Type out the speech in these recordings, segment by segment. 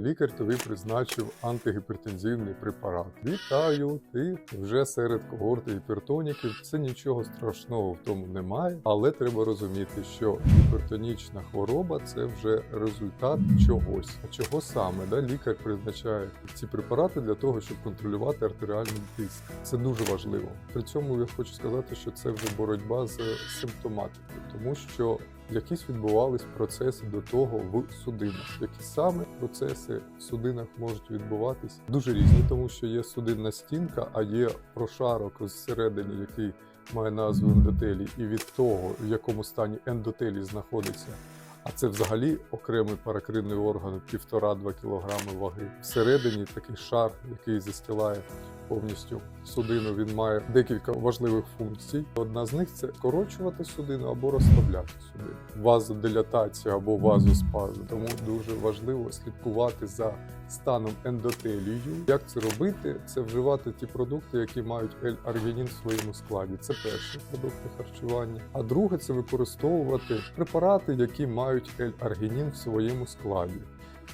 Лікар тобі призначив антигіпертензивний препарат. Вітаю, ти вже серед когорти гіпертоніків. Це нічого страшного в тому немає, але треба розуміти, що гіпертонічна хвороба це вже результат чогось. А чого саме? Да? Лікар призначає ці препарати для того, щоб контролювати артеріальний тиск. Це дуже важливо. При цьому я хочу сказати, що це вже боротьба з симптоматикою, тому що якісь відбувались процеси до того в судинах. Які саме процеси в судинах можуть відбуватись дуже різні, тому що є судинна стінка, а є прошарок зсередині, який має назву ендотелій, і від того, в якому стані ендотелій знаходиться. А це взагалі окремий паракринний орган, півтора-два кілограми ваги. Всередині такий шар, який застилає повністю судину. Він має декілька важливих функцій. Одна з них це скорочувати судину або розслабляти судину. Вазодилатація або вазоспазм. Тому дуже важливо слідкувати за станом ендотелію. Як це робити? Це вживати ті продукти, які мають L-аргінін в своєму складі. Це перші продукти харчування. А друге це використовувати препарати, які мають L-аргінін в своєму складі.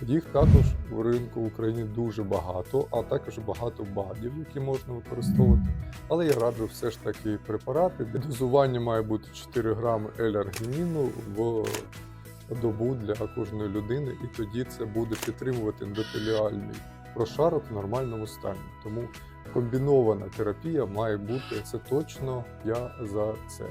Їх також в ринку в Україні дуже багато, а також багато БАДів, які можна використовувати. Але я раджу все ж таки препарати. Дозування має бути 4 грами L-аргініну в добу для кожної людини, і тоді це буде підтримувати ендотеліальний прошарок в нормальному стані. Тому комбінована терапія має бути це точно. Я за це.